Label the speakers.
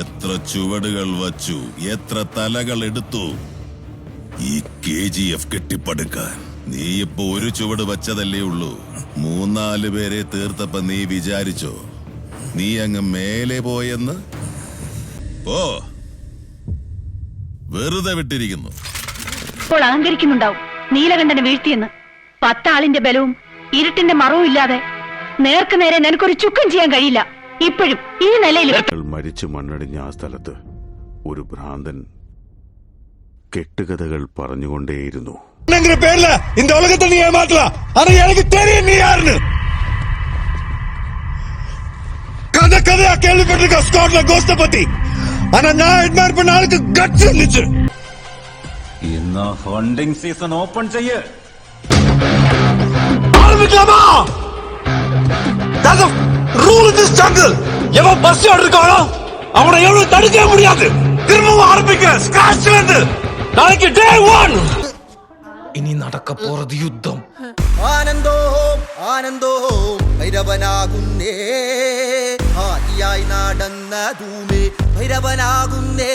Speaker 1: എത്ര ചുവടുകൾ വച്ചു എത്ര തലകൾ എടുത്തു. ഈ കെ ജി എഫ് കെട്ടിപ്പടുക്കാൻ നീ ഇപ്പൊ ഒരു ചുവട് വച്ചതല്ലേ ഉള്ളൂ. മൂന്നാൽ പേരെ തീർത്തപ്പ നീ വിചാരിച്ചോ? നീ അങ്ങ് മേലെ പോയെന്ന്? ഓ വെറുതെ വിട്ടിരിക്കുന്നു.
Speaker 2: ഇപ്പോൾ അഹങ്കരിക്കുന്നുണ്ടാവും. നീലകണ്ഠനെ വീഴ്ത്തിയെന്ന്. പത്താളിന്റെ ബലവും ഇരുട്ടിന്റെ മറവും ഇല്ലാതെ നേർക്കുനേരെ നിനക്കൊരു ചുക്കം ചെയ്യാൻ കഴിയില്ല. ഇപ്പോഴും ഈ നിലയിൽ
Speaker 3: മരിച്ചു മണ്ണടിഞ്ഞ ആ സ്ഥലത്ത് ഒരു ഭ്രാന്തൻ കെട്ടുകഥകൾ പറഞ്ഞുകൊണ്ടേയിരുന്നു
Speaker 4: என்னங்கிற பேர்ல இந்த உலகத்தை நீ ஏமாத்தலாம் ஆனா எனக்கு தெரியும் நீ யாருன்னு கதை கதையா கேள்விப்பட்டிருக்க ஸ்காட்ல கோஸ்ட பத்தி ஆனா நான் அட்மையர் பண்ண ஆளுக்கு கட்ஸ் இருந்துச்சு
Speaker 5: ഇന്ന് ഫണ്ടിംഗ് സീസൺ ഓപ്പൺ ചെയ്യ്
Speaker 4: திஸ் ஜங்கிள் எவன் பஸ் இருக்கானோ அவனை எவ்வளவு தடுக்க முடியாது. திரும்பவும் ஆரம்பிக்கிறேன். ஸ்கிராச்ல நாளைக்கு டே ஒன்
Speaker 6: இனி நடக்க போறது யுத்தம்.
Speaker 7: ஆனந்தோ ஆனந்தോ ഭൈരവനാകുന്നേ ആദിയായി നടന്നതൂമേ ഭൈരവനാകുന്നേ